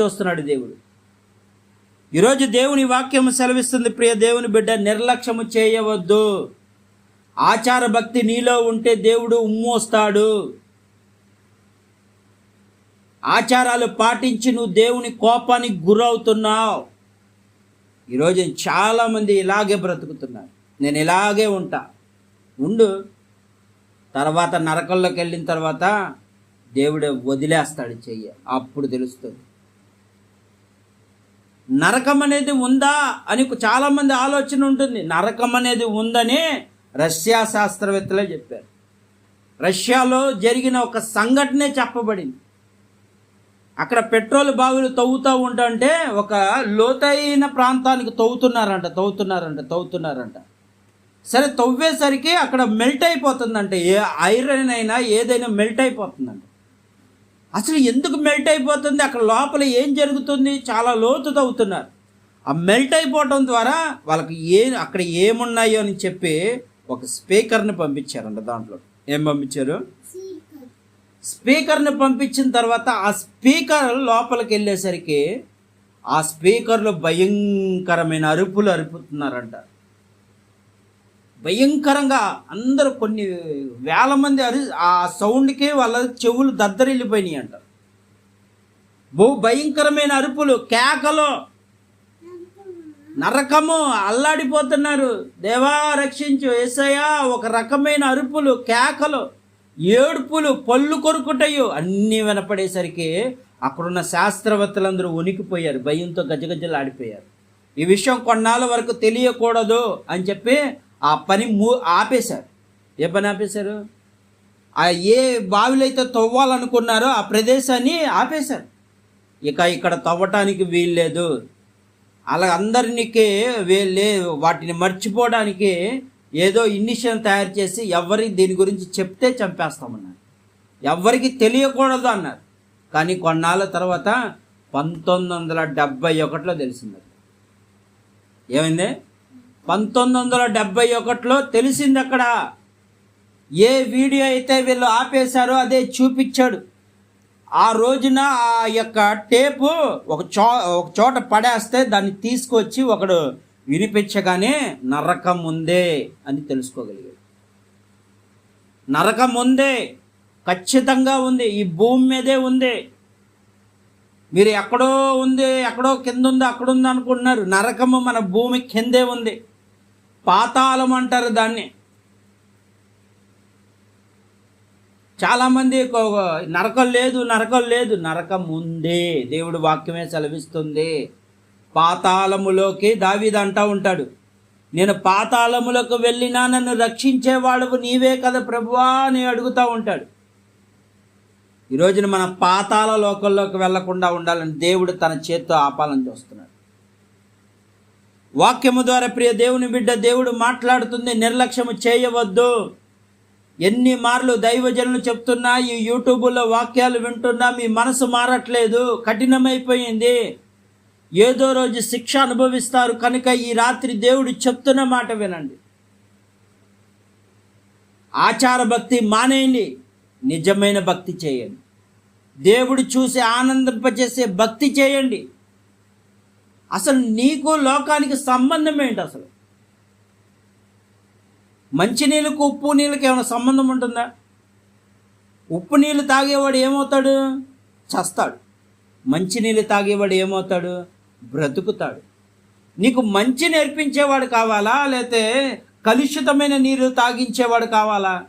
చూస్తున్నాడు దేవుడు. ఈరోజు దేవుని వాక్యం సెలవిస్తుంది ప్రియ దేవుని బిడ్డ నిర్లక్ష్యము చేయవద్దు. ఆచార భక్తి నీలో ఉంటే దేవుడు ఉమ్మోస్తాడు ఆచారాలు పాటించి నువ్వు దేవుని కోపానికి గురవుతున్నావు. ఈరోజు చాలామంది ఇలాగే బ్రతుకుతున్నారు. నేను ఇలాగే ఉంటా. ఉండు. తర్వాత నరకంలోకి వెళ్ళిన తర్వాత దేవుడే వదిలేస్తాడు చెయ్యి. అప్పుడు తెలుస్తుంది. నరకం అనేది ఉందా అని చాలామంది ఆలోచన ఉంటుంది. నరకం అనేది ఉందని రష్యా శాస్త్రవేత్తలే చెప్పారు. రష్యాలో జరిగిన ఒక సంఘటనే చెప్పబడింది. అక్కడ పెట్రోల్ బావులు తవ్వుతూ ఉంటుంటే ఒక లోతైన ప్రాంతానికి తవ్వుతున్నారంట తవ్వుతున్నారంట తవ్వుతున్నారంట. సరే తవ్వేసరికి అక్కడ మెల్ట్ అయిపోతుందంట. ఏ ఐరన్ అయినా ఏదైనా మెల్ట్ అయిపోతుందంట. అసలు ఎందుకు మెల్ట్ అయిపోతుంది? అక్కడ లోపల ఏం జరుగుతుంది? చాలా లోతు తవ్వుతున్నారు. ఆ మెల్ట్ అయిపోవటం ద్వారా వాళ్ళకి ఏ అక్కడ ఏమున్నాయో అని చెప్పి ఒక స్పీకర్ని పంపించారంట దాంట్లో. ఏం పంపించారు? స్పీకర్ని పంపించిన తర్వాత ఆ స్పీకర్ లోపలికి వెళ్ళేసరికి ఆ స్పీకర్లో భయంకరమైన అరుపులు అరుపుతున్నారంట. భయంకరంగా అందరూ కొన్ని వేల మంది అరి ఆ సౌండ్కే వాళ్ళ చెవులు దద్దరిల్లిపోయినాయి అంట. బహు భయంకరమైన అరుపులు కేకలు. నరకము అల్లాడిపోతున్నారు. దేవా రక్షించు ఏసయ్యా ఒక రకమైన అరుపులు కేకలు ఏడుపులు పళ్ళు కొరుకుటయ్యో అన్నీ వినపడేసరికి అక్కడున్న శాస్త్రవేత్తలందరూ ఉనికిపోయారు భయంతో గజగజలు ఆడిపోయారు ఈ విషయం కొన్నాళ్ళ వరకు తెలియకూడదు అని చెప్పి ఆ పని మూ ఆపేశారు. ఏ పని ఆపేశారు? ఆ ఏ బావిలైతే తవ్వాలనుకున్నారో ఆ ప్రదేశాన్ని ఆపేశారు. ఇక ఇక్కడ తవ్వటానికి వీల్లేదు. అలా అందరికీ వీళ్ళే వాటిని మర్చిపోవడానికి ఏదో ఇనిషియల్ తయారు చేసి ఎవరి దీని గురించి చెప్తే చంపేస్తామన్నారు. ఎవరికి తెలియకూడదు అన్నారు. కానీ కొన్నాళ్ళ తర్వాత పంతొమ్మిది వందల డెబ్బై ఒకటిలో తెలిసింది. ఏమైంది? పంతొమ్మిది వందల డెబ్బై ఒకటిలో తెలిసింది అక్కడ ఏ వీడియో అయితే వీళ్ళు ఆపేశారో అదే చూపించాడు. ఆ రోజున ఆ యొక్క టేపు ఒక చో ఒక చోట పడేస్తే దాన్ని తీసుకొచ్చి ఒకడు వినిపించగానే నరకం ఉందే అని తెలుసుకోగలిగాడు. నరకం ఉందే ఖచ్చితంగా ఉంది ఈ భూమి మీదే ఉంది. మీరు ఎక్కడో ఉంది ఎక్కడో కింద ఉంది అక్కడ ఉంది అనుకుంటున్నారు. నరకము మన భూమి కిందే ఉంది. పాతాళం అంటారు దాన్ని. చాలామంది నరకం లేదు నరకం లేదు నరకం ఉందే. దేవుడు వాక్యమే సెలవిస్తుంది. పాతాళములోకి దావిది అంటా ఉంటాడు. నేను పాతాళములకు వెళ్ళినా నన్ను రక్షించేవాడు నీవే కదా ప్రభువా అని అడుగుతూ ఉంటాడు. ఈరోజున మన పాతాల లోకంలోకి వెళ్ళకుండా ఉండాలని దేవుడు తన చేత్తో ఆపాలని చూస్తున్నాడు. వాక్యము ద్వారా ప్రియ దేవుని బిడ్డ దేవుడు మాట్లాడుతుంది నిర్లక్ష్యము చేయవద్దు. ఎన్ని మార్లు దైవజనులు చెప్తున్నా ఈ యూట్యూబ్లో వాక్యాలు వింటున్నా మీ మనసు మారట్లేదు కఠినమైపోయింది. ఏదో రోజు శిక్ష అనుభవిస్తారు కనుక ఈ రాత్రి దేవుడు చెప్తున్న మాట వినండి. ఆచార భక్తి మానేయండి నిజమైన భక్తి చేయండి. దేవుడు చూసి ఆనందింపజేసే భక్తి చేయండి. అసలు నీకు లోకానికి సంబంధం ఏంటి అసలు? మంచినీళ్ళకు ఉప్పు నీళ్ళకి ఏమైనా సంబంధం ఉంటుందా? ఉప్పు నీళ్ళు తాగేవాడు ఏమవుతాడు? చస్తాడు. మంచినీళ్ళు తాగేవాడు ఏమవుతాడు? బ్రతుకుతాడు. నీకు మంచి నేర్పించేవాడు కావాలా? లేతే కలుషితమైన నీరు తాగించేవాడు కావాలా?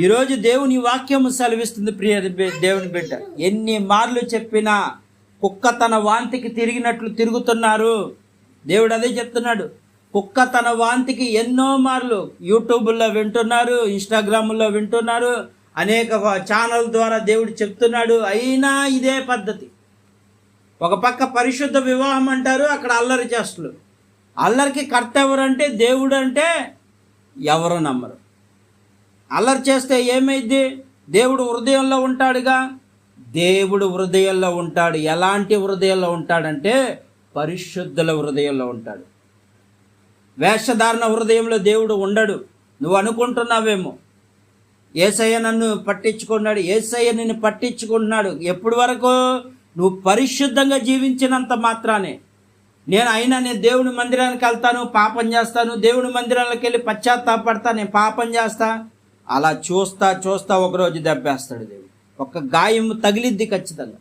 ఈరోజు దేవుని వాక్యం సెలవిస్తుంది ప్రియ దేవుని బిడ్డ. ఎన్ని మార్లు చెప్పినా కుక్క తన వాంతికి తిరిగినట్లు తిరుగుతున్నారు. దేవుడు అదే చెప్తున్నాడు. కుక్క తన వాంతికి ఎన్నో మార్లు యూట్యూబ్లో వింటున్నారు ఇన్స్టాగ్రామ్లో వింటున్నారు. అనేక ఛానల్ ద్వారా దేవుడు చెప్తున్నాడు. అయినా ఇదే పద్ధతి. ఒక పక్క పరిశుద్ధ వివాహం అంటారు అక్కడ అల్లరి చేస్తులు. అల్లరికి కర్త ఎవరంటే దేవుడు అంటే ఎవరు నమ్మరు. అల్లరి చేస్తే ఏమైంది దేవుడు హృదయంలో ఉంటాడుగా. దేవుడు హృదయంలో ఉంటాడు. ఎలాంటి హృదయంలో ఉంటాడంటే పరిశుద్ధుల హృదయంలో ఉంటాడు. వేషధారణ హృదయంలో దేవుడు ఉండడు. నువ్వు అనుకుంటున్నావేమో? ఏసయ్య నన్ను పట్టించుకున్నాడు. ఏసయ్య నిన్ను పట్టించుకుంటున్నాడు. ఎప్పటి వరకు? నువ్వు పరిశుద్ధంగా జీవించినంత మాత్రానే. నేను అయినా నేను దేవుని మందిరానికి వెళ్తాను పాపం చేస్తాను దేవుని మందిరాలకు వెళ్ళి పశ్చాత్తాపడతా నేను పాపం చేస్తా. అలా చూస్తా చూస్తా ఒకరోజు దెబ్బేస్తాడు దేవుడు. ఒక గాయం తగిలిద్ది ఖచ్చితంగా.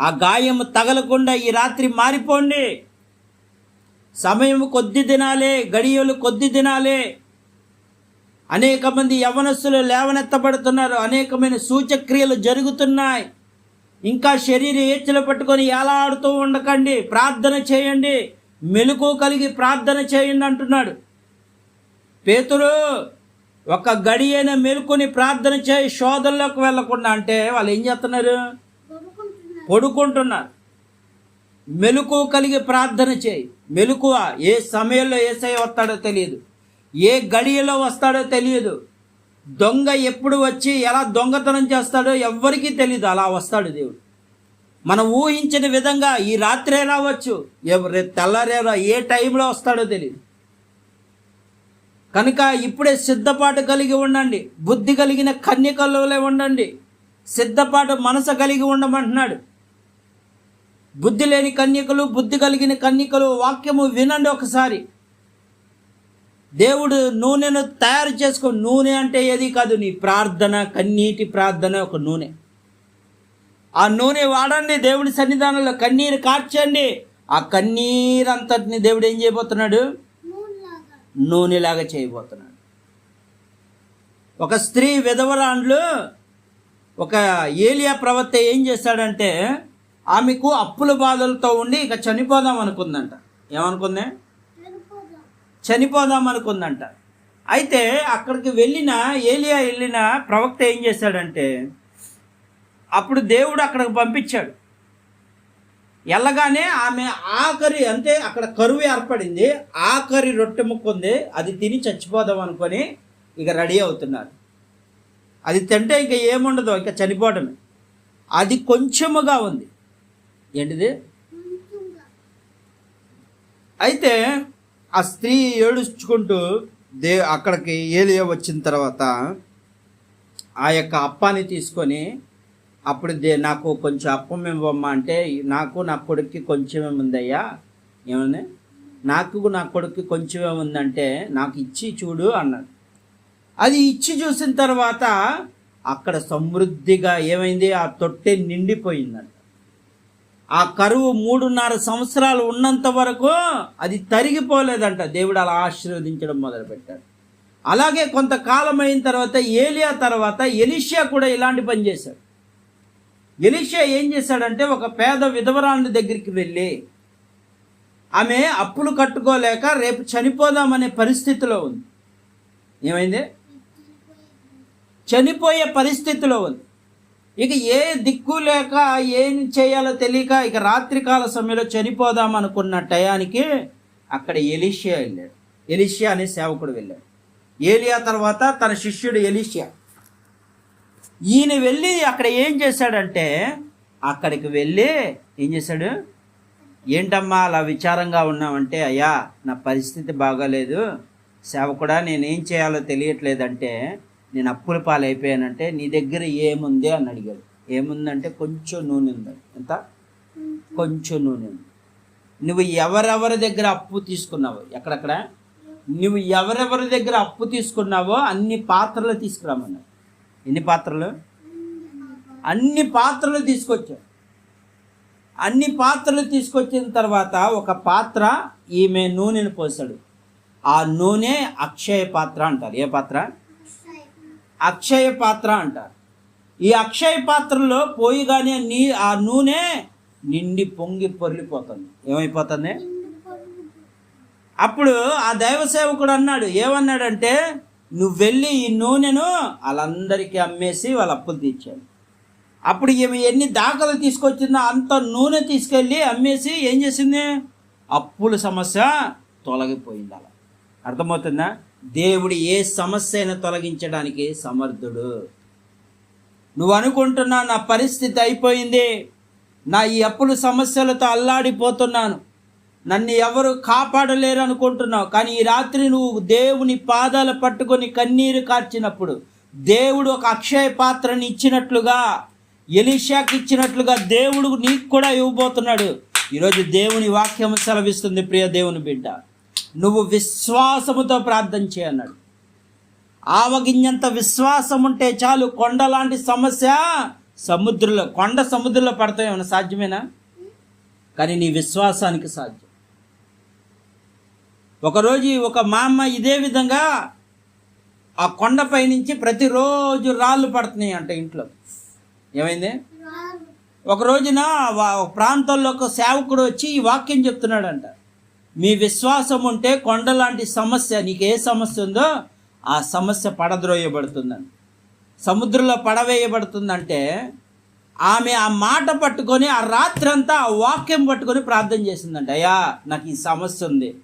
ఆ గాయం తగలకుండా ఈ రాత్రి మారిపోండి. సమయం కొద్ది దినాలే గడియలు కొద్ది దినాలే. అనేక మంది యవనస్సులు లేవనెత్తబడుతున్నారు అనేకమైన సూచక్రియలు జరుగుతున్నాయి. ఇంకా శరీర ఏచ్చులు పట్టుకొని ఏలాడుతూ ఉండకండి ప్రార్థన చేయండి. మెలకు కలిగి ప్రార్థన చేయండి అంటున్నాడు. పేతురు ఒక గడి అయినా మెలుకుని ప్రార్థన చేయి శోధనలోకి వెళ్ళకుండా అంటే వాళ్ళు ఏం చేస్తున్నారు? పడుకుంటున్నారు. మెలకు కలిగి ప్రార్థన చేయి. మెలకువ ఏ సమయంలో ఏసై వస్తాడో తెలియదు. ఏ గడియలో వస్తాడో తెలియదు. దొంగ ఎప్పుడు వచ్చి ఎలా దొంగతనం చేస్తాడో ఎవ్వరికీ తెలియదు అలా వస్తాడు దేవుడు. మనం ఊహించిన విధంగా ఈ రాత్రే రావచ్చు ఎవరు తెల్లారేరా ఏ టైంలో వస్తాడో తెలియదు కనుక ఇప్పుడే సిద్ధపాటు కలిగి ఉండండి. బుద్ధి కలిగిన కన్యకల్లోలే ఉండండి. సిద్ధపాటు మనసు కలిగి ఉండమంటున్నాడు. బుద్ధి లేని కన్యకలు బుద్ధి కలిగిన కన్యకలు వాక్యము వినండి ఒకసారి. దేవుడు నూనెను తయారు చేసుకో నూనె అంటే ఏది కాదు నీ ప్రార్థన కన్నీటి ప్రార్థన ఒక నూనె. ఆ నూనె వాడండి దేవుడి సన్నిధానంలో కన్నీరు కార్చండి. ఆ కన్నీరంతటిని దేవుడు ఏం చేయబోతున్నాడు? నూనెలాగా చేయబోతున్నాడు. ఒక స్త్రీ విధవరాండ్లు ఒక ఏలియా ప్రవక్త ఏం చేశాడంటే ఆమెకు అప్పుల బాధలతో ఉండి ఇక చనిపోదాం అనుకుందంట. ఏమనుకుంది? చనిపోదాం అనుకుందంట. అయితే అక్కడికి వెళ్ళిన ఏలియా వెళ్ళిన ప్రవక్త ఏం చేశాడంటే అప్పుడు దేవుడు అక్కడికి పంపించాడు. వెళ్ళగానే ఆమె ఆఖరి అంటే అక్కడ కరువు ఏర్పడింది. ఆఖరి రొట్టె ముక్క ఉంది. అది తిని చచ్చిపోదాం అనుకొని ఇక రెడీ అవుతున్నారు. అది తింటే ఇక ఏముండదు ఇక చనిపోవడమే. అది కొంచెముగా ఉంది. ఏంటిది? అయితే ఆ స్త్రీ ఏడుచుకుంటూ దే అక్కడికి ఏలియా వచ్చిన తర్వాత ఆ యొక్క అప్పాన్ని తీసుకొని అప్పుడు దే నాకు కొంచెం అప్పం ఇవ్వమ్మా అంటే నాకు నా కొడుక్కి కొంచెమే ఉందయ్యా. ఏమని? నాకు నా కొడుక్కి కొంచెమే ఉందంటే నాకు ఇచ్చి చూడు అన్నాడు. అది ఇచ్చి చూసిన తర్వాత అక్కడ సమృద్ధిగా ఏమైంది? ఆ తొట్టె నిండిపోయిందంట. ఆ కరువు మూడున్నర సంవత్సరాలు ఉన్నంత వరకు అది తరిగిపోలేదంట. దేవుడు అలా ఆశీర్వదించడం మొదలుపెట్టాడు. అలాగే కొంతకాలం అయిన తర్వాత ఏలియా తర్వాత ఎలిషియా కూడా ఇలాంటి పని చేశాడు. ఎలిషియా ఏం చేశాడంటే ఒక పేద విధవరాండి దగ్గరికి వెళ్ళి ఆమె అప్పులు కట్టుకోలేక రేపు చనిపోదామనే పరిస్థితిలో ఉంది. ఏమైంది? చనిపోయే పరిస్థితిలో ఉంది. ఇక ఏ దిక్కు లేక ఏం చేయాలో తెలియక ఇక రాత్రికాల సమయంలో చనిపోదాం అనుకున్న టయానికి అక్కడ ఎలిషియా వెళ్ళాడు. ఎలిషియా అనే సేవకుడు వెళ్ళాడు. ఏలియా తర్వాత తన శిష్యుడు ఎలిషియా ఈయన వెళ్ళి అక్కడ ఏం చేశాడంటే అక్కడికి వెళ్ళి ఏం చేశాడు? ఏంటమ్మా అలా విచారంగా ఉన్నామంటే అయ్యా నా పరిస్థితి బాగాలేదు. సేవ కూడా నేను నేనేం చేయాలో తెలియట్లేదంటే నేను అప్పుల పాలైపోయానంటే నీ దగ్గర ఏముంది అని అడిగాడు. ఏముందంటే కొంచెం నూనె ఉంది. ఎంత? కొంచెం నూనె ఉంది. నువ్వు ఎవరెవరి దగ్గర అప్పు తీసుకున్నావు ఎక్కడెక్కడ? నువ్వు ఎవరెవరి దగ్గర అప్పు తీసుకున్నావో అన్ని పాత్రలు తీసుకురామన్నావు ఎన్ని పాత్రలు? అన్ని పాత్రలు తీసుకొచ్చాం అన్ని పాత్రలు తీసుకొచ్చిన తర్వాత ఒక పాత్ర ఈమె నూనెను పోసాడు. ఆ నూనె అక్షయ పాత్ర అంటారు. ఏ పాత్ర? అక్షయ పాత్ర అంటారు. ఈ అక్షయ పాత్రలో పోయిగానే నీ ఆ నూనె నిండి పొంగి పొర్లిపోతుంది. ఏమైపోతుంది? అప్పుడు ఆ దైవ సేవకుడు అన్నాడు. ఏమన్నాడంటే నువ్వు వెళ్ళి ఈ నూనెను వాళ్ళందరికీ అమ్మేసి వాళ్ళ అప్పులు తీర్చాడు అప్పుడు ఈమె ఎన్ని దాఖలు తీసుకొచ్చిందో అంత నూనె తీసుకెళ్ళి అమ్మేసి ఏం చేసింది? అప్పుల సమస్య తొలగిపోయింది అలా. అర్థమవుతుందా? దేవుడు ఏ సమస్య అయినా తొలగించడానికి సమర్థుడు. నువ్వు అనుకుంటున్నా నా పరిస్థితి అయిపోయింది. నా ఈ అప్పుల సమస్యలతో అల్లాడిపోతున్నాను. నన్ను ఎవరు కాపాడలేరు అనుకుంటున్నావు కానీ ఈ రాత్రి నువ్వు దేవుని పాదాలు పట్టుకొని కన్నీరు కార్చినప్పుడు దేవుడు ఒక అక్షయ పాత్రని ఇచ్చినట్లుగా ఎలీషాకి ఇచ్చినట్లుగా దేవుడు నీకు కూడా ఇవ్వబోతున్నాడు. ఈరోజు దేవుని వాక్యం సెలవిస్తుంది ప్రియ దేవుని బిడ్డ. నువ్వు విశ్వాసముతో ప్రార్థన చేయన్నాడు. ఆవగింజంత విశ్వాసం ఉంటే చాలు కొండ లాంటి సమస్య సముద్రంలో కొండ సముద్రంలో పడతాయేమన్నా సాధ్యమేనా? కానీ నీ విశ్వాసానికి సాధ్యం. ఒకరోజు ఒక మా అమ్మ ఇదే విధంగా ఆ కొండపై నుంచి ప్రతిరోజు రాళ్ళు పడుతున్నాయి అంట ఇంట్లో. ఏమైంది? ఒక రోజున వా- ప్రాంతంలో ఒక సేవకుడు వచ్చి ఈ వాక్యం చెప్తున్నాడంట. మీ విశ్వాసం ఉంటే కొండ లాంటి సమస్య నీకు ఏ సమస్య ఉందో ఆ సమస్య పడద్రోయబడుతుందని సముద్రంలో పడవేయబడుతుందంటే ఆమె ఆ మాట పట్టుకొని ఆ రాత్రంతా ఆ వాక్యం పట్టుకొని ప్రార్థన చేసిందంట. అయ్యా నాకు ఈ సమస్య ఉంది.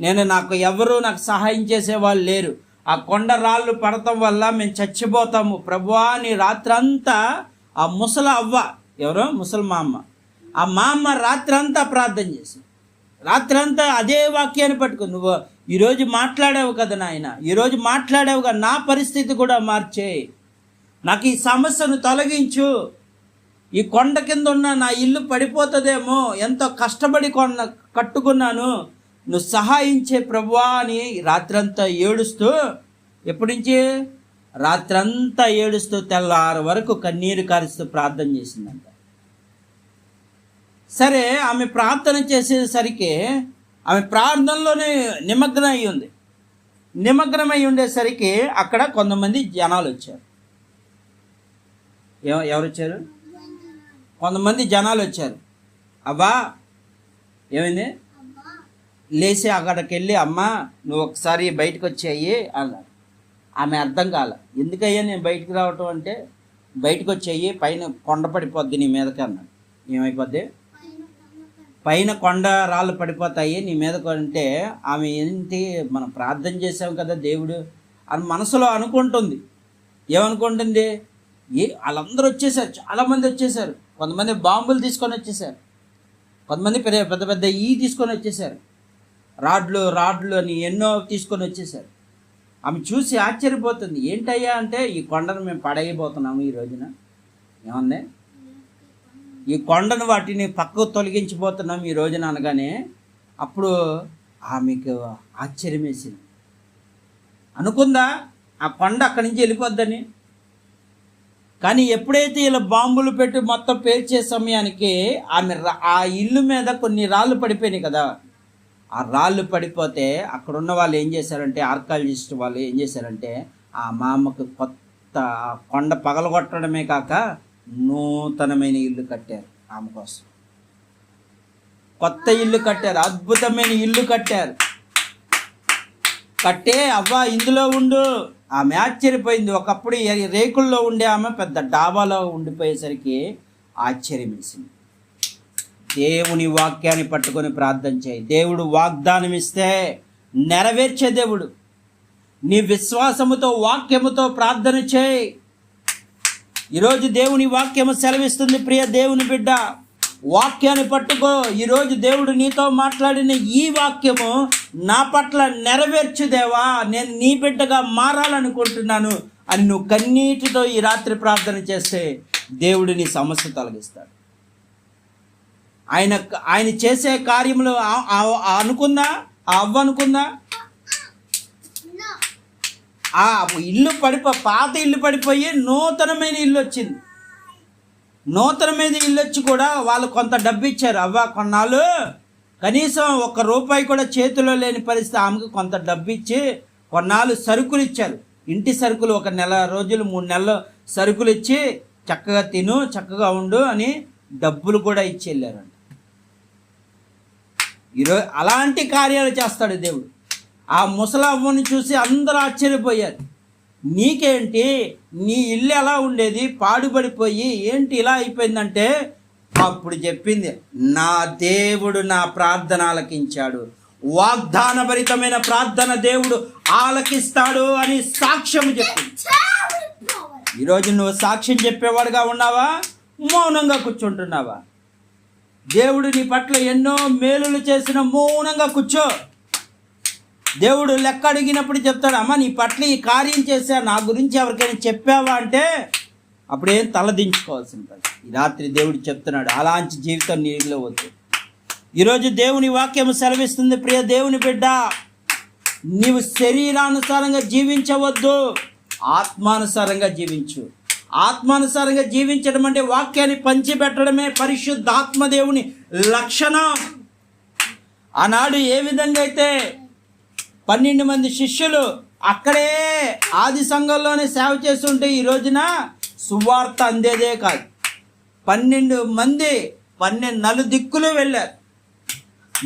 నేను నాకు ఎవరు నాకు సహాయం చేసేవాళ్ళు లేరు. ఆ కొండ రాళ్ళు పడటం వల్ల మేము చచ్చిపోతాము. ప్రభువా నీ రాత్రంతా ఆ ముసల అవ్వ. ఎవరో? ముసలి మా అమ్మ ఆ మా అమ్మ రాత్రంతా ప్రార్థన చేసి రాత్రంతా అదే వాక్యాన్ని పట్టుకో నువ్వు ఈరోజు మాట్లాడావు కదా నాయన ఈరోజు మాట్లాడావు కదా నా పరిస్థితి కూడా మార్చేయి నాకు ఈ సమస్యను తొలగించు. ఈ కొండ కింద ఉన్న నా ఇల్లు పడిపోతుందేమో ఎంతో కష్టపడి కొన్న కట్టుకున్నాను. నువ్వు సహాయించే ప్రభువా అని రాత్రంతా ఏడుస్తూ ఎప్పటి నుంచి? రాత్రంతా ఏడుస్తూ తెల్లారు వరకు కన్నీరు కారుస్తూ ప్రార్థన చేసిందంట. సరే ఆమె ప్రార్థన చేసేసరికి ఆమె ప్రార్థనలోనే నిమగ్నం అయి ఉంది. నిమగ్నమై ఉండేసరికి అక్కడ కొంతమంది జనాలు వచ్చారు. ఎవ- ఎవరు వచ్చారు కొంతమంది జనాలు వచ్చారు. అబ్బా ఏమైంది? లేచి అక్కడికి వెళ్ళి అమ్మా నువ్వు ఒకసారి బయటకు వచ్చేయి అన్నాడు. ఆమె అర్థం కాల. ఎందుకయ్యా నేను బయటకు రావటం అంటే బయటకు వచ్చేయి పైన కొండ పడిపోద్ది నీ మీదకి అన్నాడు. ఏమైపోద్ది? పైన కొండ రాళ్ళు పడిపోతాయి నీ మీద అంటే ఆమె ఏంటి మనం ప్రార్థన చేసాం కదా దేవుడు అని మనసులో అనుకుంటుంది. ఏమనుకుంటుంది? ఏ వాళ్ళందరూ వచ్చేసారు చాలామంది వచ్చేసారు. కొంతమంది బాంబులు తీసుకొని వచ్చేసారు. కొంతమంది పెద్ద పెద్ద పెద్ద ఈ తీసుకొని వచ్చేసారు. రాడ్లు రాడ్లు అని ఎన్నో తీసుకొని వచ్చేసారు. ఆమె చూసి ఆశ్చర్యపోతుంది. ఏంటయ్యా అంటే ఈ కొండను మేము పడేయబోతున్నాము ఈ రోజున. ఏమంది? ఈ కొండను వాటిని పక్కకు తొలగించిపోతున్నాం ఈ రోజున అనగానే అప్పుడు ఆమెకు ఆశ్చర్యం వేసింది అనుకుందా ఆ కొండ అక్కడి నుంచి వెళ్ళిపోద్దని? కానీ ఎప్పుడైతే ఇలా బాంబులు పెట్టి మొత్తం పేర్చే సమయానికి ఆమె రా- ఆ ఇల్లు మీద కొన్ని రాళ్ళు పడిపోయినాయి కదా. ఆ రాళ్ళు పడిపోతే అక్కడ ఉన్న వాళ్ళు ఏం చేశారంటే ఆర్కాలజిస్ట్ వాళ్ళు ఏం చేశారంటే ఆ మామకు కొత్త కొండ పగలగొట్టడమే కాక నూతనమైన ఇల్లు కట్టారు ఆమె కోసం. కొత్త ఇల్లు కట్టారు అద్భుతమైన ఇల్లు కట్టారు. కట్టే అవ్వా ఇందులో ఉండు. ఆమె ఆశ్చర్యపోయింది. ఒకప్పుడు రేకుల్లో ఉండే ఆమె పెద్ద డాబాలో ఉండిపోయేసరికి ఆశ్చర్యం వేసింది దేవుని వాక్యాన్ని పట్టుకొని ప్రార్థన చేయి. దేవుడు వాగ్దానం ఇస్తే నెరవేర్చే దేవుడు. నీ విశ్వాసముతో వాక్యముతో ప్రార్థన చేయి. ఈరోజు దేవుని వాక్యము సెలవిస్తుంది ప్రియ దేవుని బిడ్డ. వాక్యాన్ని పట్టుకో. ఈరోజు దేవుడు నీతో మాట్లాడిన ఈ వాక్యము నా పట్ల నెరవేర్చుదేవా నేను నీ బిడ్డగా మారాలనుకుంటున్నాను అని నువ్వు కన్నీటితో ఈ రాత్రి ప్రార్థన చేస్తే దేవుడు నీ సమస్య తొలగిస్తాడు. ఆయన ఆయన చేసే కార్యములు అనుకుందా? ఆ అవ్వ అనుకుందా? ఆ ఇల్లు పడిపో పాత ఇల్లు పడిపోయి నూతనమైన ఇల్లు వచ్చింది. నూతనమైన ఇల్లు వచ్చి కూడా వాళ్ళు కొంత డబ్బు ఇచ్చారు. అవ్వ కొన్నాళ్ళు కనీసం ఒక్క రూపాయి కూడా చేతిలో లేని పరిస్థితి. ఆమెకు కొంత డబ్బు ఇచ్చి కొన్నాళ్ళు సరుకులు ఇచ్చారు. ఇంటి సరుకులు ఒక నెల రోజులు మూడు నెలలు సరుకులు ఇచ్చి చక్కగా తిను చక్కగా ఉండు అని డబ్బులు కూడా ఇచ్చి వెళ్ళారండి ఈరోజు అలాంటి కార్యాలు చేస్తాడు దేవుడు. ఆ ముసలవ్వని చూసి అందరూ ఆశ్చర్యపోయారు. నీకేంటి? నీ ఇల్లు ఎలా ఉండేది? పాడుబడిపోయి ఏంటి ఇలా అయిపోయిందంటే అప్పుడు చెప్పింది నా దేవుడు నా ప్రార్థన ఆలకించాడు వాగ్దానభరితమైన ప్రార్థన దేవుడు ఆలకిస్తాడు అని సాక్ష్యం చెప్పింది. ఈరోజు నువ్వు సాక్ష్యం చెప్పేవాడుగా ఉన్నావా? మౌనంగా కూర్చుంటున్నావా? దేవుడు నీ పట్ల ఎన్నో మేలులు చేసిన మౌనంగా కూర్చో. దేవుడు లెక్క అడిగినప్పుడు చెప్తాడు అమ్మ నీ పట్ల ఈ కార్యం చేశా నా గురించి ఎవరికైనా చెప్పావా అంటే అప్పుడేం తలదించుకోవాల్సింది ఈ రాత్రి దేవుడు చెప్తున్నాడు అలాంటి జీవితం నీలో వద్దు. ఈరోజు దేవుని వాక్యం సెలవిస్తుంది ప్రియ దేవుని బిడ్డ నీవు శరీరానుసారంగా జీవించవద్దు ఆత్మానుసారంగా జీవించు. ఆత్మానుసారంగా జీవించడం అంటే వాక్యాన్ని పంచిపెట్టడమే పరిశుద్ధాత్మ దేవుని లక్షణం. ఆనాడు ఏ విధంగా అయితే పన్నెండు మంది శిష్యులు అక్కడే ఆది సంఘంలోనే సేవ చేస్తుంటే ఈ రోజున సువార్త అందేదే కాదు. పన్నెండు మంది పన్నెండు నలుదిక్కులు వెళ్ళారు.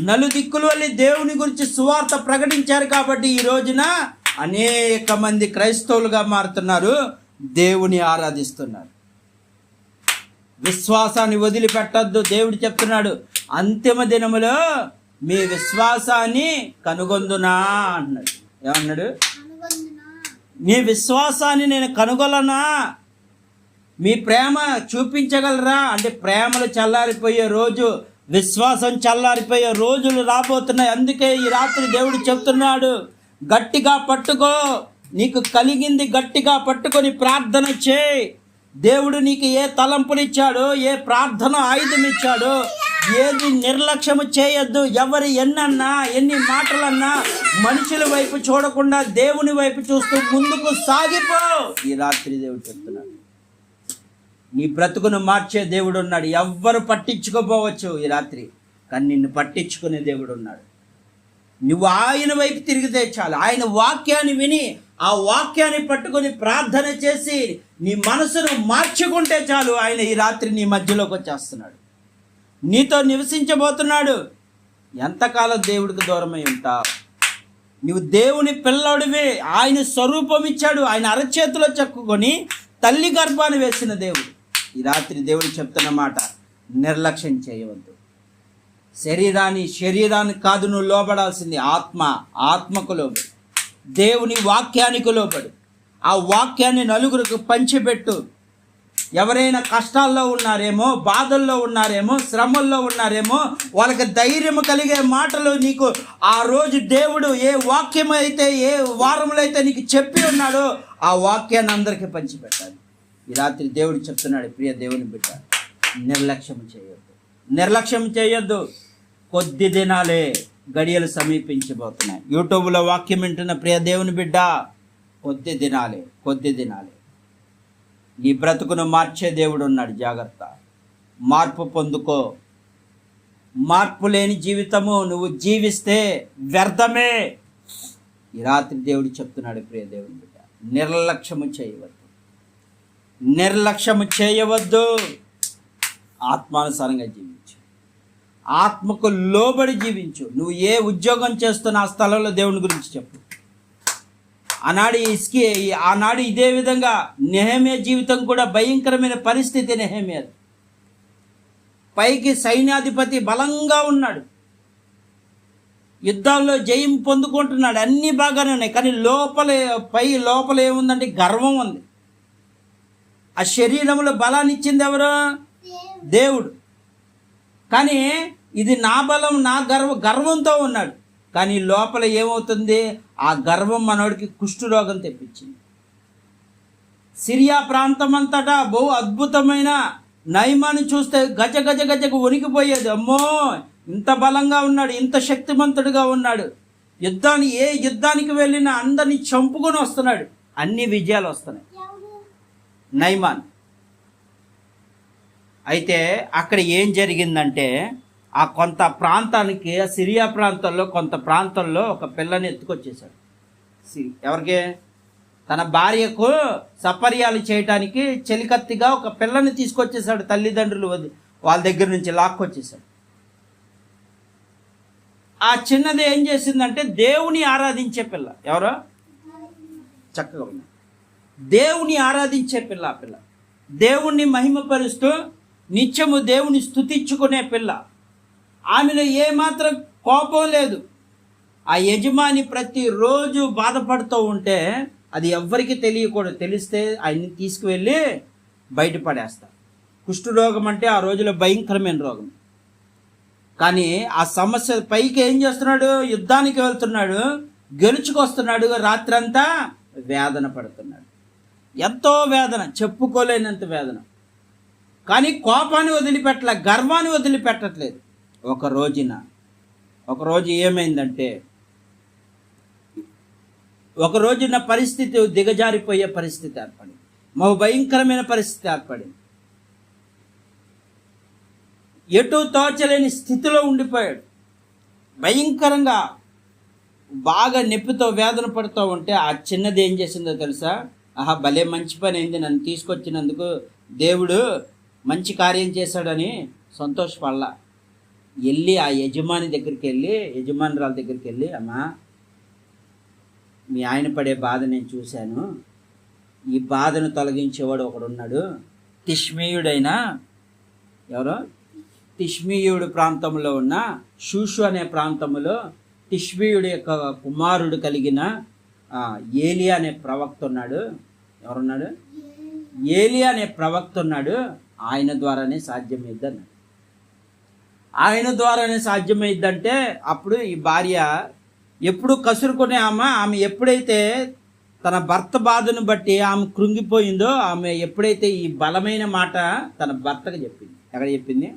నలుదిక్కులు వెళ్ళి దేవుని గురించి సువార్త ప్రకటించారు కాబట్టి ఈ రోజున అనేక మంది క్రైస్తవులుగా మారుతున్నారు. దేవుని ఆరాధిస్తున్నారు. విశ్వాసాన్ని వదిలిపెట్టద్దు దేవుడు చెప్తున్నాడు. అంతిమ దినములో మీ విశ్వాసాన్ని కనుగొందునా అన్నాడు. ఏమన్నాడు? మీ విశ్వాసాన్ని నేను కనుగొలనా మీ ప్రేమ చూపించగలరా? అంటే ప్రేమలు చల్లారిపోయే రోజు విశ్వాసం చల్లారిపోయే రోజులు రాబోతున్నాయి. అందుకే ఈ రాత్రి దేవుడు చెప్తున్నాడు గట్టిగా పట్టుకో. నీకు కలిగింది గట్టిగా పట్టుకొని ప్రార్థన చేయి. దేవుడు నీకు ఏ తలంపునిచ్చాడో ఏ ప్రార్థన ఆయుధం ఇచ్చాడో ఏది నిర్లక్ష్యము చేయొద్దు. ఎవరు ఎన్నన్నా ఎన్ని మాటలన్నా మనుషుల వైపు చూడకుండా దేవుని వైపు చూస్తూ ముందుకు సాగిపో. ఈ రాత్రి దేవుడు చెప్తున్నాడు. నీ బ్రతుకును మార్చే దేవుడు ఉన్నాడు. ఎవ్వరు పట్టించుకోపోవచ్చు ఈ రాత్రి కానీ నిన్ను పట్టించుకునే దేవుడు ఉన్నాడు. నువ్వు ఆయన వైపు తిరిగితే చాలు. ఆయన వాక్యాన్ని విని ఆ వాక్యాన్ని పట్టుకొని ప్రార్థన చేసి నీ మనసును మార్చుకుంటే చాలు ఆయన ఈ రాత్రి నీ మధ్యలోకి వచ్చేస్తున్నాడు. నీతో నివసించబోతున్నాడు. ఎంతకాలం దేవుడికి దూరమై ఉంటావు? నువ్వు దేవుని పిల్లడివే. ఆయన స్వరూపం ఇచ్చాడు. ఆయన అరచేతిలో చెక్కుకొని తల్లి గర్భాన్ని వేసిన దేవుడు. ఈ రాత్రి దేవుడు చెప్తున్న మాట నిర్లక్ష్యం చేయవద్దు. శరీరాన్ని శరీరానికి కాదు నువ్వు లోబడాల్సింది ఆత్మ ఆత్మకు లోబడి. దేవుని వాక్యానికి లోబడు. ఆ వాక్యాన్ని నలుగురికి పంచిపెట్టు. ఎవరైనా కష్టాల్లో ఉన్నారేమో బాధల్లో ఉన్నారేమో శ్రమల్లో ఉన్నారేమో వాళ్ళకి ధైర్యం కలిగే మాటలు నీకు ఆ రోజు దేవుడు ఏ వాక్యం అయితే ఏ వారంలో అయితే నీకు చెప్పి ఉన్నాడో ఆ వాక్యాన్ని అందరికీ పంచిపెట్టాలి. ఈ రాత్రి దేవుడు చెప్తున్నాడు ప్రియ దేవుని బిడ్డ నిర్లక్ష్యం చేయొద్దు. నిర్లక్ష్యం చేయొద్దు. కొద్ది దినాలే గడియలు సమీపించబోతున్నాయి. యూట్యూబ్లో వాక్యం వింటున్న ప్రియ దేవుని బిడ్డ కొద్ది దినాలే కొద్ది దినాలే. నీ బ్రతుకును మార్చే దేవుడు ఉన్నాడు జాగ్రత్త. మార్పు పొందుకో. మార్పు లేని జీవితము నువ్వు జీవిస్తే వ్యర్థమే. ఈ రాత్రి దేవుడు చెప్తున్నాడు ప్రియ దేవుని బిడ్డ నిర్లక్ష్యము చేయవద్దు. నిర్లక్ష్యము చేయవద్దు. ఆత్మానుసారంగా జీవించు. ఆత్మకు లోబడి జీవించు. నువ్వు ఏ ఉద్యోగం చేస్తున్న ఆ స్థలంలో దేవుని గురించి చెప్పు. ఆనాడు ఇస్కి ఆనాడు ఇదే విధంగా నెహమే జీవితం కూడా భయంకరమైన పరిస్థితి నెహమేది పైకి సైన్యాధిపతి బలంగా ఉన్నాడు. యుద్ధాల్లో జయం పొందుకుంటున్నాడు. అన్నీ బాగానే ఉన్నాయి. కానీ లోపల పై లోపల ఏముందంటే గర్వం ఉంది. ఆ శరీరంలో బలాన్ని ఇచ్చింది ఎవరు? దేవుడు. కానీ ఇది నా బలం నా గర్వ గర్వంతో ఉన్నాడు. కానీ లోపల ఏమవుతుంది? ఆ గర్వం మనోడికి కుష్ఠరోగం తెప్పించింది. సిరియా ప్రాంతం అంతటా బహు అద్భుతమైన నయమాన్ని చూస్తే గజ గజ గజకు ఉనికిపోయేది అమ్మో! ఇంత బలంగా ఉన్నాడు ఇంత శక్తిమంతుడిగా ఉన్నాడు. యుద్ధాన్ని ఏ యుద్ధానికి వెళ్ళినా అందరినీ చంపుకొని వస్తున్నాడు. అన్ని విజయాలు వస్తున్నాయి. నైమాన్ అయితే అక్కడ ఏం జరిగిందంటే ఆ కొంత ప్రాంతానికి ఆ సిరియా ప్రాంతంలో కొంత ప్రాంతంలో ఒక పిల్లని ఎత్తుకొచ్చేశాడు. సి- ఎవరికి? తన భార్యకు సపర్యాలు చేయటానికి చెలికత్తిగా ఒక పిల్లని తీసుకొచ్చేసాడు తల్లిదండ్రులు వాళ్ళ దగ్గర నుంచి లాక్కొచ్చేసాడు ఆ చిన్నది ఏం చేసిందంటే దేవుని ఆరాధించే పిల్ల. ఎవరో? చక్కగా ఉంది. దేవుని ఆరాధించే పిల్ల ఆ పిల్ల. దేవుణ్ణి మహిమపరుస్తూ నిత్యము దేవుని స్తుతించుకునే పిల్ల. ఆమెలో ఏమాత్రం కోపం లేదు. ఆ యజమాని ప్రతిరోజు బాధపడుతూ ఉంటే అది ఎవ్వరికి తెలియకూడదు. తెలిస్తే ఆయన్ని తీసుకువెళ్ళి బయటపడేస్తారు కుష్ఠరోగం అంటే ఆ రోజులో భయంకరమైన రోగం. కానీ ఆ సమస్య పైకి ఏం చేస్తున్నాడు? యుద్ధానికి వెళ్తున్నాడు. గెలుచుకొస్తున్నాడు. రాత్రంతా వేదన పడుతున్నాడు. ఎంతో వేదన చెప్పుకోలేనంత వేదన. కానీ కోపాన్ని వదిలిపెట్టలే గర్వాన్ని వదిలిపెట్టట్లేదు. ఒక రోజున. ఒక రోజు ఏమైందంటే ఒక రోజున పరిస్థితి దిగజారిపోయే పరిస్థితి ఏర్పడింది. మా భయంకరమైన పరిస్థితి ఏర్పడింది. ఎటు తోచలేని స్థితిలో ఉండిపోయాడు. భయంకరంగా బాగా నొప్పితో వేదన పడుతూ ఉంటే ఆ చిన్నది ఏం చేసిందో తెలుసా? ఆహా భలే మంచి పని అయింది. నన్ను తీసుకొచ్చినందుకు దేవుడు మంచి కార్యం చేశాడని సంతోషపడలా. వెళ్ళి ఆ యజమాని దగ్గరికి వెళ్ళి యజమానురాల దగ్గరికి వెళ్ళి అమ్మా మీ ఆయన పడే బాధ నేను చూశాను. ఈ బాధను తొలగించేవాడు ఒకడున్నాడు. తిష్మీయుడైన ఎవరో? తిష్మీయుడు ప్రాంతంలో ఉన్న షూషు అనే ప్రాంతంలో తిష్మీయుడి యొక్క కుమారుడు కలిగిన ఏలియా అనే ప్రవక్త ఉన్నాడు ఎవరున్నాడు? ఏలియా అనే ప్రవక్త ఉన్నాడు ఆయన ద్వారానే సాధ్యం అన్నాడు. ఆయన ద్వారానే సాధ్యమైద్దంటే అప్పుడు ఈ భార్య ఎప్పుడు కసురుకునే ఆమె ఆమె ఎప్పుడైతే తన భర్త బాధను బట్టి ఆమె కృంగిపోయిందో ఆమె ఎప్పుడైతే ఈ బలమైన మాట తన భర్తకు చెప్పింది. ఎక్కడ చెప్పింది?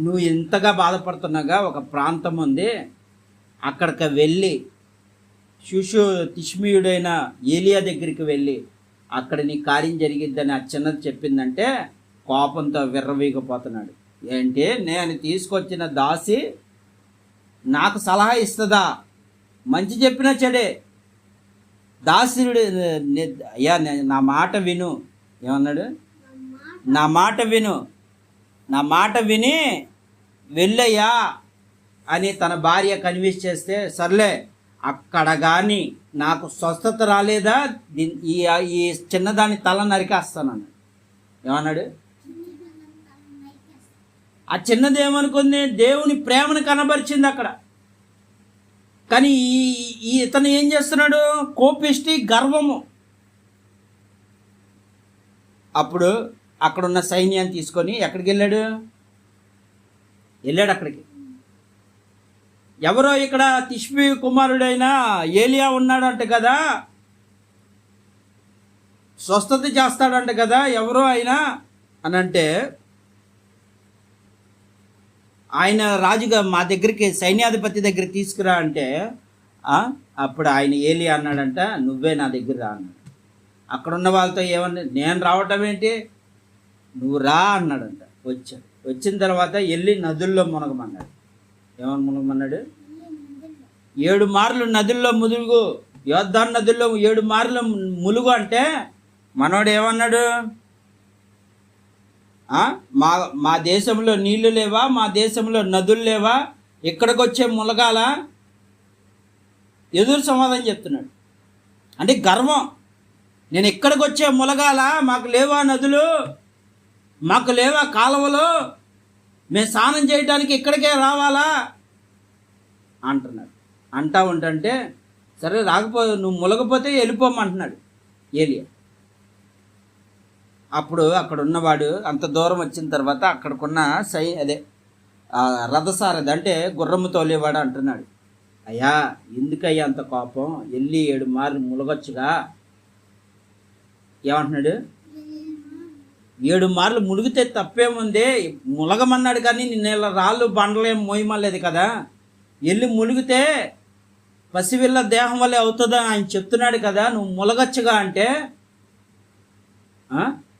నువ్వు ఎంతగా బాధపడుతున్నాగా ఒక ప్రాంతం ఉంది అక్కడికి వెళ్ళి శిశు తిష్మీయుడైన ఏలియా దగ్గరికి వెళ్ళి అక్కడ నీ కార్యం జరిగిద్దని ఆ చిన్నది చెప్పిందంటే కోపంతో విర్రవీగిపోతున్నాడు. ఏంటి? నేను తీసుకొచ్చిన దాసి నాకు సలహా ఇస్తుందా? మంచి చెప్పినా చెడే. దాసుడు అయ్యా నా మాట విను. ఏమన్నాడు? నా మాట విను. నా మాట విని వెళ్ళయ్యా అని తన భార్య కన్విన్స్ చేస్తే సర్లే అక్కడ కానీ నాకు స్వస్థత రాలేదా? ఈ ఈ చిన్నదాని తల నరికేస్తానన్నాడు. ఏమన్నాడు? ఆ చిన్నది ఏమనుకుంది? దేవుని ప్రేమను కనబరిచింది అక్కడ. కానీ ఈ ఈ ఇతను ఏం చేస్తున్నాడు? కోపిష్టి గర్వము. అప్పుడు అక్కడున్న సైన్యాన్ని తీసుకొని ఎక్కడికి వెళ్ళాడు? వెళ్ళాడు అక్కడికి. ఎవరో ఇక్కడ తిష్పి కుమారుడైన ఏలియా ఉన్నాడంట కదా? స్వస్థత చేస్తాడంట కదా ఎవరో అయినా అని అంటే ఆయన రాజుగా మా దగ్గరికి సైన్యాధిపతి దగ్గర తీసుకురా అంటే అప్పుడు ఆయన ఏలి అన్నాడంట నువ్వే నా దగ్గర రా అన్నాడు. అక్కడ ఉన్న వాళ్ళతో ఏమన్నా నేను రావటం ఏంటి? నువ్వు రా అన్నాడంట. వచ్చాడు. వచ్చిన తర్వాత వెళ్ళి నదుల్లో మునగమన్నాడు. ఏమని మునగమన్నాడు? ఏడు మార్లు నదుల్లో ముదుగు యోధా నదుల్లో ఏడు మార్లు ములుగు అంటే మనోడు ఏమన్నాడు? మా మా దేశంలో నీళ్ళు లేవా? మా దేశంలో నదులు లేవా? ఇక్కడికి వచ్చే ములగాల ఎదురు సమాధానం చెప్తున్నాడు. అంటే గర్వం. నేను ఇక్కడికి వచ్చే ములగాల మాకు లేవా నదులు? మాకు లేవా కాలువలు? మేము స్నానం చేయడానికి ఇక్కడికే రావాలా? అంటున్నాడు. అంటా ఉంటే సరే రాకపో నువ్వు ములగపోతే వెళ్ళిపోమంటున్నాడు ఏలియా. అప్పుడు అక్కడ ఉన్నవాడు అంత దూరం వచ్చిన తర్వాత అక్కడికున్న సై అదే ఆ రథసారథి అంటే గుర్రము తోలేవాడు అంటున్నాడు. అయ్యా ఎందుకయ్యా అంత కోపం? వెళ్ళి ఏడు మార్లు ములగొచ్చుగా ఏమంటున్నాడు? ఏడు మార్లు మునిగితే తప్పేముంది? ములగమన్నాడు కానీ నిన్న ఇలా రాళ్ళు బండలేం మోయమలేదు కదా. వెళ్ళి మునిగితే పసివిల్ల దేహం వల్లే అవుతుందని ఆయన చెప్తున్నాడు కదా నువ్వు ములగచ్చుగా అంటే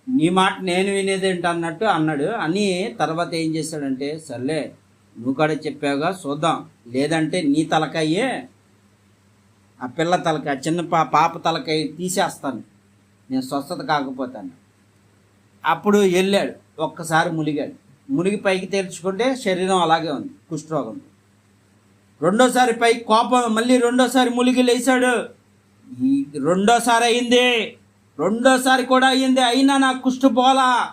నీ మాట నేను వినేదేంటి అన్నట్టు అన్నాడు. అని తర్వాత ఏం చేశాడంటే సర్లే నువ్వు కూడా చెప్పావుగా చూద్దాం. లేదంటే నీ తలకాయే ఆ పిల్ల తలకాయ చిన్న పా పాప తలకాయ తీసేస్తాను. నేను స్వస్థత కాకపోతాను. అప్పుడు వెళ్ళాడు. ఒక్కసారి మునిగాడు. మునిగి పైకి తేల్చుకుంటే శరీరం అలాగే ఉంది కుష్ఠరోగం రెండోసారి పైకి కోపం మళ్ళీ రెండోసారి మునిగి లేచాడు. ఈ రెండోసారి అయింది. రెండోసారి కూడా అయ్యింది. అయినా నాకు కుష్టు పోలా.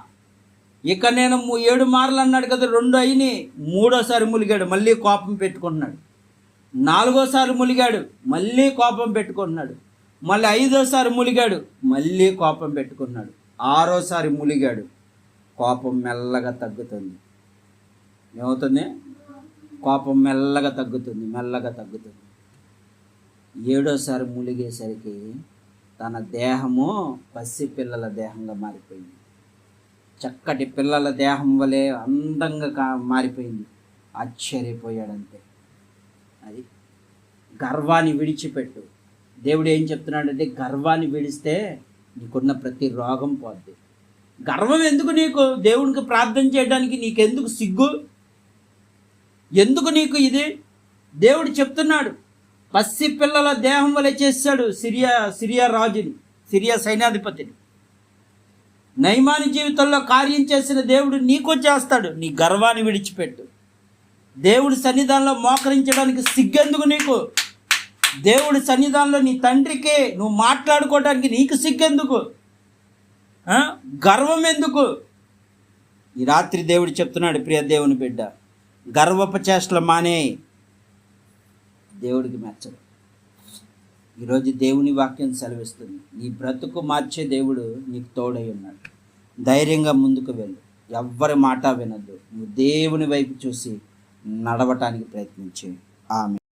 ఇక నేను ఏడు మార్లు అన్నాడు కదా రెండు అయిని మూడోసారి ములిగాడు మళ్ళీ కోపం పెట్టుకుంటున్నాడు. నాలుగోసారి ములిగాడు మళ్ళీ కోపం పెట్టుకుంటున్నాడు. మళ్ళీ ఐదోసారి ములిగాడు మళ్ళీ కోపం పెట్టుకున్నాడు ఆరోసారి ములిగాడు కోపం మెల్లగా తగ్గుతుంది. ఏమవుతుంది? కోపం మెల్లగా తగ్గుతుంది మెల్లగా తగ్గుతుంది. ఏడోసారి ములిగేసరికి తన దేహము పసి పిల్లల దేహంగా మారిపోయింది. చక్కటి పిల్లల దేహం వలె అందంగా కా- మారిపోయింది. ఆశ్చర్యపోయాడంతే. అది గర్వాన్ని విడిచిపెట్టు. దేవుడు ఏం చెప్తున్నాడంటే గర్వాన్ని విడిస్తే నీకున్న ప్రతి రోగం పోద్ది. గర్వం ఎందుకు నీకు? దేవునికి ప్రార్థన చేయడానికి నీకెందుకు సిగ్గు? ఎందుకు నీకు ఇది? దేవుడు చెప్తున్నాడు పసి పిల్లల దేహం వలె చేశాడు సిరియా సిరియా రాజుని సిరియా సైన్యాధిపతిని. నైమాని జీవితంలో కార్యం చేసిన దేవుడు నీకు చేస్తాడు నీ గర్వాన్ని విడిచిపెట్టు. దేవుడి సన్నిధానంలో మోకరించడానికి సిగ్గెందుకు నీకు? దేవుడి సన్నిధానంలో నీ తండ్రికి నువ్వు మాట్లాడుకోవడానికి నీకు సిగ్గెందుకు? గర్వం ఎందుకు? ఈ రాత్రి దేవుడు చెప్తున్నాడు ప్రియ దేవుని బిడ్డ గర్వపచేష్టలు మానే దేవుడికి మెచ్చడు. ఈరోజు దేవుని వాక్యం సెలవిస్తుంది. నీ బ్రతుకు మార్చే దేవుడు నీకు తోడై ఉన్నాడు. ధైర్యంగా ముందుకు వెళ్ళు. ఎవ్వరి మాట వినద్దు. నువ్వు దేవుని వైపు చూసి నడవటానికి ప్రయత్నించే. ఆమె